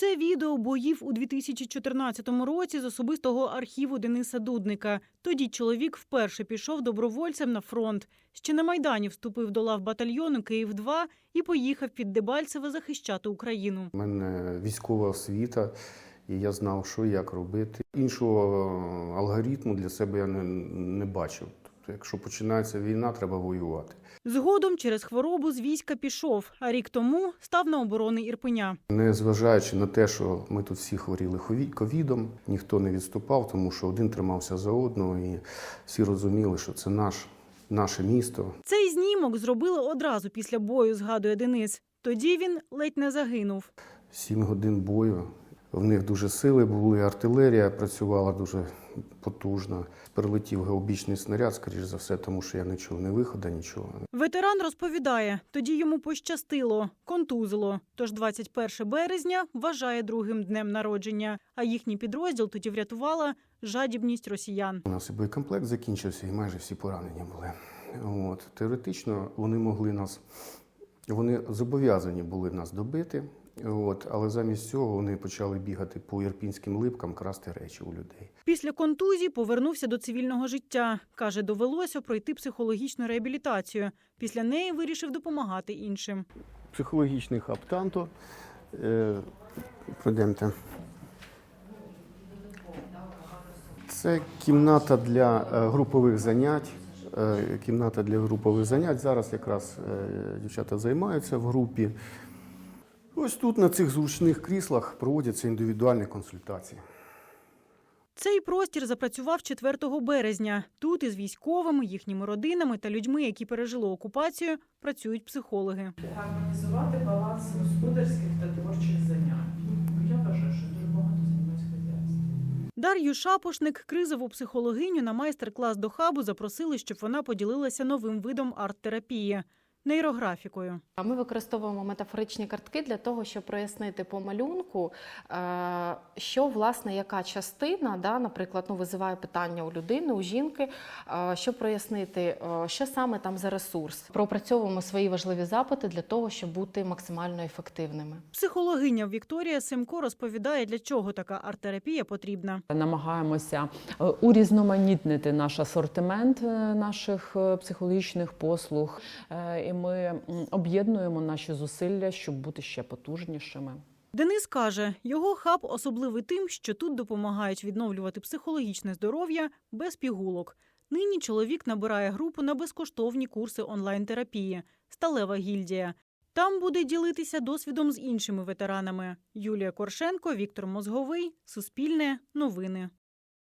Це відео боїв у 2014 році з особистого архіву Дениса Дудника. Тоді чоловік вперше пішов добровольцем на фронт. Ще на майдані вступив до лав батальйону Київ 2 і поїхав під Дебальцеве захищати Україну. У мене військова освіта, і я знав, що як робити. Іншого алгоритму для себе я не, не бачив. Тобто, якщо починається війна, треба воювати. Згодом через хворобу з війська пішов, а рік тому став на оборони Ірпеня. Незважаючи на те, що ми тут всі хворіли ковідом, ніхто не відступав, тому що один тримався за одного, і всі розуміли, що це наш, наше місто. Цей знімок зробили одразу після бою, згадує Денис. Тоді він ледь не загинув. Сім годин бою. В них дуже сили були, артилерія працювала дуже потужно. Прилетів геобічний снаряд, скоріш за все, тому що я не чув ні виходу, нічого. Ветеран розповідає, тоді йому пощастило, контузило. Тож 21 березня вважає другим днем народження. А їхній підрозділ тоді врятувала жадібність росіян. У нас і боєкомплект закінчився, і майже всі поранені були. От. Теоретично вони могли нас, вони зобов'язані були нас добити, от. але замість цього вони почали бігати по ірпінським липкам, красти речі у людей. Після контузії повернувся до цивільного життя. Каже, довелося пройти психологічну реабілітацію. Після неї вирішив допомагати іншим. Психологічний хаб Танто. Е, пройдемте. Це кімната для е, групових занять. Е, Кімната для групових занять. Зараз якраз е, дівчата займаються в групі. Ось тут на цих зручних кріслах проводяться індивідуальні консультації. Цей простір запрацював 4 березня. Тут із військовими, їхніми родинами та людьми, які пережили окупацію, працюють психологи. гармонізувати баланс господарських та творчих занять. Ну, Я вважаю, що дуже багато хазяйством. Дар'ю Шапошник, кризову психологиню на майстер-клас до хабу запросили, щоб вона поділилася новим видом арт-терапії нейрографікою. А Ми використовуємо метафоричні картки для того, щоб прояснити по малюнку, е, що власне яка частина, да, наприклад, ну, визиває питання у людини, у жінки, е, щоб прояснити, е, що саме там за ресурс. Пропрацьовуємо свої важливі запити для того, щоб бути максимально ефективними. Психологиня Вікторія Семко розповідає, для чого така арт-терапія потрібна. Намагаємося урізноманітнити наш асортимент наших психологічних послуг, і ми об'єднуємо наші зусилля, щоб бути ще потужнішими. Денис каже, його хаб особливий тим, що тут допомагають відновлювати психологічне здоров'я без пігулок. Нині чоловік набирає групу на безкоштовні курси онлайн-терапії Сталева гільдія. Там буде ділитися досвідом з іншими ветеранами. Юлія Коршенко, Віктор Мозговий, Суспільне, Новини.